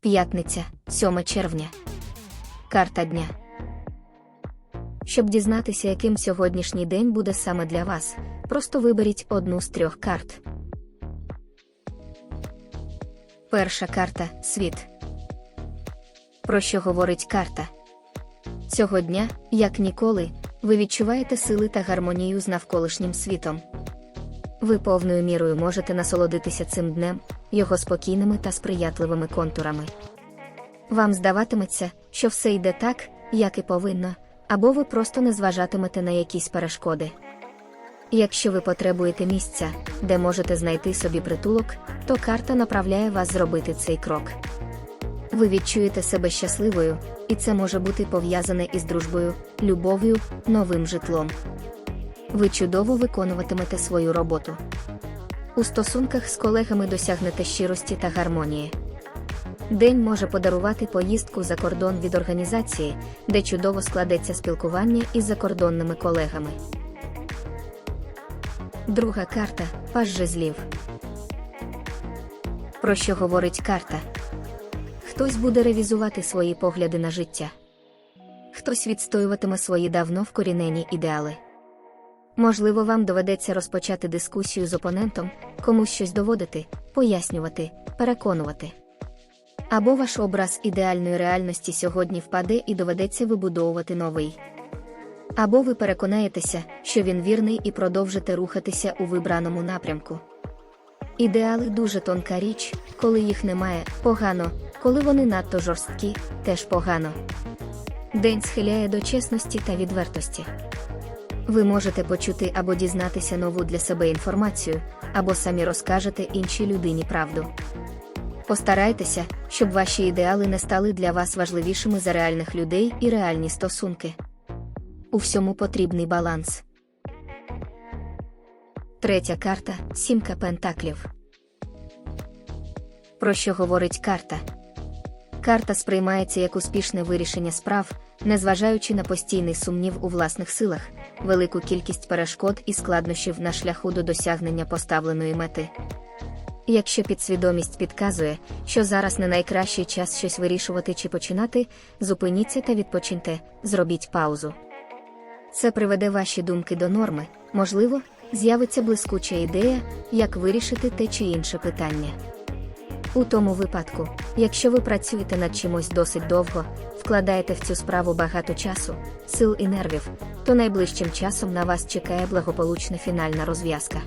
П'ятниця, 7 червня. Карта дня. Щоб дізнатися, яким сьогоднішній день буде саме для вас, просто виберіть одну з трьох карт. Перша карта світ. Про що говорить карта? Цього дня, як ніколи, ви відчуваєте сили та гармонію з навколишнім світом. Ви повною мірою можете насолодитися цим днем, його спокійними та сприятливими контурами. Вам здаватиметься, що все йде так, як і повинно, або ви просто не зважатимете на якісь перешкоди. Якщо ви потребуєте місця, де можете знайти собі притулок, то карта направляє вас зробити цей крок. Ви відчуєте себе щасливою, і це може бути пов'язане із дружбою, любов'ю, новим житлом. Ви чудово виконуватимете свою роботу. У стосунках з колегами досягнете щирості та гармонії. День може подарувати поїздку за кордон від організації, де чудово складеться спілкування із закордонними колегами. Друга карта паж жезлів. Про що говорить карта? Хтось буде ревізувати свої погляди на життя. Хтось відстоюватиме свої давно вкорінені ідеали. Можливо, вам доведеться розпочати дискусію з опонентом, комусь щось доводити, пояснювати, переконувати. Або ваш образ ідеальної реальності сьогодні впаде і доведеться вибудовувати новий. Або ви переконаєтеся, що він вірний і продовжите рухатися у вибраному напрямку. Ідеали дуже тонка річ, коли їх немає, погано, коли вони надто жорсткі, теж погано. День схиляє до чесності та відвертості. Ви можете почути або дізнатися нову для себе інформацію, або самі розкажете іншій людині правду. Постарайтеся, щоб ваші ідеали не стали для вас важливішими за реальних людей і реальні стосунки. У всьому потрібний баланс. Третя карта сімка пентаклів. Про що говорить карта? Карта сприймається як успішне вирішення справ, незважаючи на постійний сумнів у власних силах, велику кількість перешкод і складнощів на шляху до досягнення поставленої мети. Якщо підсвідомість підказує, що зараз не найкращий час щось вирішувати чи починати, зупиніться та відпочиньте, зробіть паузу. Це приведе ваші думки до норми, можливо, з'явиться блискуча ідея, як вирішити те чи інше питання. У тому випадку, якщо ви працюєте над чимось досить довго, вкладаєте в цю справу багато часу, сил і нервів, то найближчим часом на вас чекає благополучна фінальна розв'язка.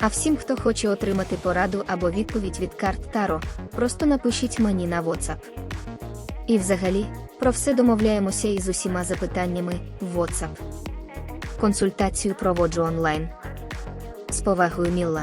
А всім, хто хоче отримати пораду або відповідь від карт Таро, просто напишіть мені на WhatsApp. І взагалі, про все домовляємося із усіма запитаннями в WhatsApp. Консультацію проводжу онлайн. З повагою Мілла.